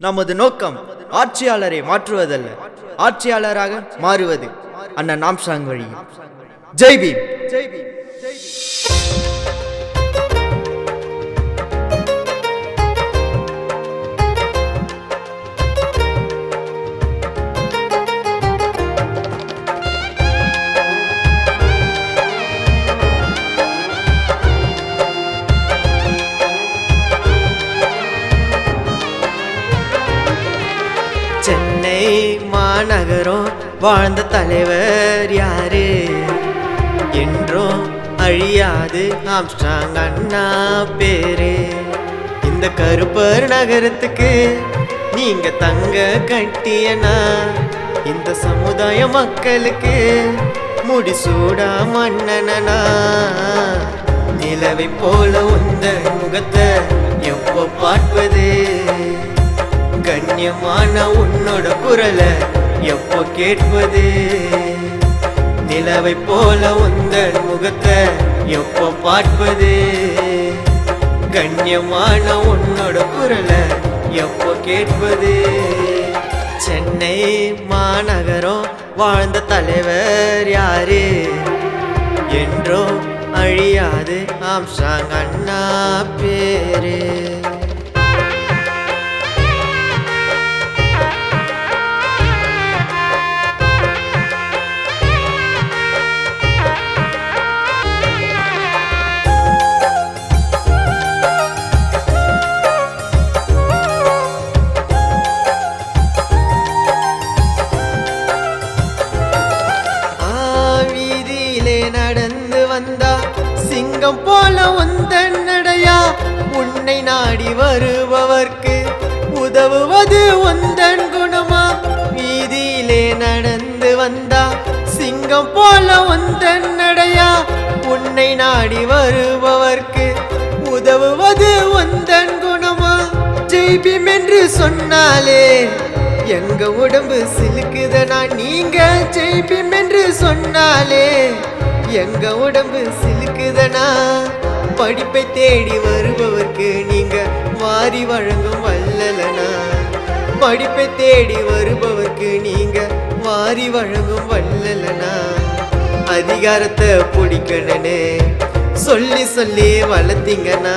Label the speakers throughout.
Speaker 1: நமது நோக்கம் ஆட்சியாளரை மாற்றுவதல்ல. ஆட்சியாளராக மாறுவது. அண்ணன் நாம்சாங் வழி ஜெய் பீம் ஜெய் பீம். வாழ்ந்த தலைவர் யாரு? என்றும் அழியாது ஆம்ஸ்டாங் அண்ணா பேரு. இந்த கருப்பர் நகரத்துக்கு நீங்க தங்க கட்டியனா? இந்த சமுதாய மக்களுக்கு முடிசூடா மன்னனா நிலவை போல உந்த முகத்தை எப்போ பார்ப்பது? கண்ணியமான உன்னோட குரலை எப்போ கேட்பது? நிலவை போல உந்தன் முகத்தை எப்போ பார்ப்பது? கண்ணியமான உன்னோட குரலை எப்போ கேட்பது? சென்னை மாநகரம் வாழ்ந்த தலைவர் யாரு? என்றோ அழியாது ஆம்சாங் அண்ணா பேரு. சிங்கம் போல உந்தன் நடையா உன்னை நாடி வருபவர்க்கு உதவுவது உந்தன் குணமா? வீதியிலே நடந்து வந்தா சிங்கம் போல உந்தன் நடையா உன்னை நாடி வருபவர்க்கு உதவுவது உந்தன் குணமா? ஜெய்பிம் என்று சொன்னாலே எங்க உடம்பு சிலுக்குதனா நீங்க? ஜெய்பிம் என்று சொன்னாலே எங்க உடம்பு சிலுக்குதனா? படிப்பை தேடி வருபவர்க்கு நீங்க வாரி வழங்கும் வல்லலனா? படிப்பை தேடி வருபவர்க்கு நீங்க வாரி வழங்கும் வல்லலனா? அதிகாரத்தை பிடிக்கணுன்னு சொல்லி சொல்லி வளர்த்தீங்கன்னா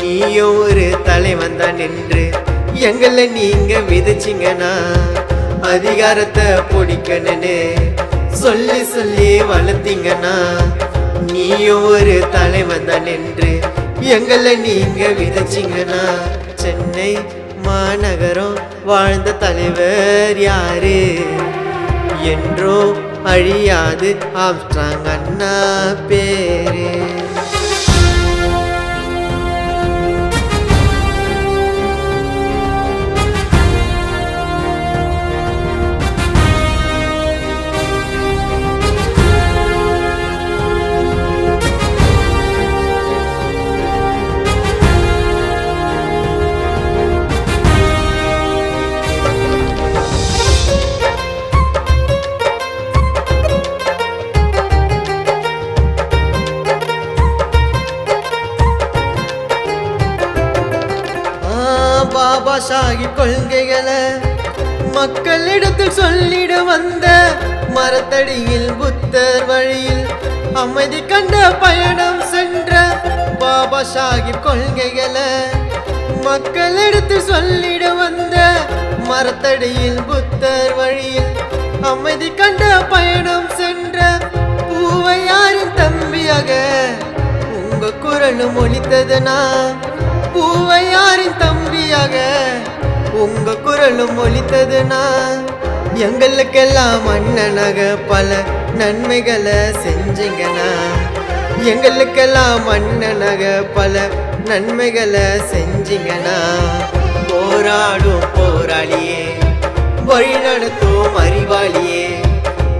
Speaker 1: நீயும் ஒரு தலைவன் தான் நின்று எங்களை நீங்க விதைச்சிங்கன்னா அதிகாரத்தை பிடிக்கணுன்னு சொல்லி சொல்லி வளர்த்தீங்கன்னா நீயும் ஒரு தலைவன் தான் நின்று எங்களை நீங்க விதைச்சிங்கன்னா சென்னை மாநகரம் வாழ்ந்த தலைவர் யாரு? என்றோ அழியாது ஆம்ஸ்ட்ராங் அண்ணா பேரு. பாபா கொள்கைகளை மக்களிடத்தில் சொல்லிட வந்த மரத்தடியில் புத்தர் வழியில் அமைதி கண்ட பயணம் சென்ற பாபா சாஹிப் கொள்கைகளை மக்களிடத்தில் சொல்லிட வந்த மரத்தடியில் புத்தர் வழியில் அமைதி கண்ட பயணம் சென்ற பூவையாரின் தம்பியாக உங்க குரலும் ஒழித்ததுனா பூவையாரின் தம்பியாக உங்க குரலும் ஒலித்ததுனா? எங்களுக்கெல்லாம் அண்ணனாக பல நன்மைகளை செஞ்சீங்கண்ணா. எங்களுக்கெல்லாம் அண்ணனாக பல நன்மைகளை செஞ்சீங்கண்ணா. போராடும் போராளியே வழிநடத்தும் அறிவாளியே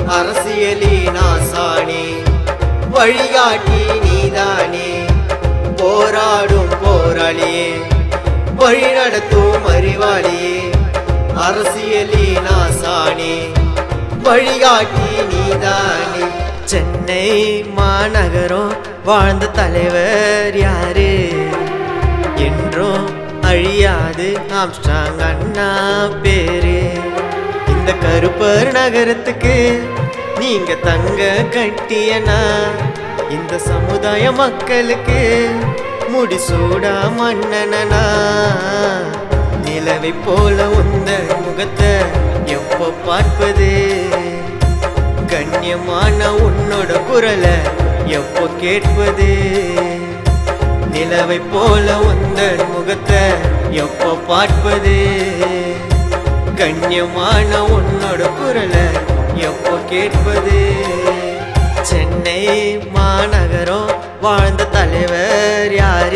Speaker 1: அரசியலின் ஆசானே வழிகாட்டி நீதானே. போராடும் போராளியே வழிநடத்தும் அறிவாளியே அரசியலே நாசானே வழிகாட்டி நீதானே. சென்னை மாநகரம் வாழ்ந்த தலைவர் யாரு? என்றும் அழியாது ஆம்ஸ்டாங் அண்ணா பேரு. இந்த கருப்பர் நகரத்துக்கு நீங்க தங்க கட்டியனா? இந்த சமுதாய மக்களுக்கு முடிசூடா மன்னனா நிலவை போல உந்த முகத்தை எப்போ பார்ப்பது? கண்ணியமான உன்னோட குரலை எப்போ கேட்பது? நிலவை போல உந்த முகத்தை எப்போ பார்ப்பது? கண்ணியமான உன்னோட குரலை எப்போ கேட்பது? சென்னை மாநகரம் வாழ்ந்த தலைவர் யாரு?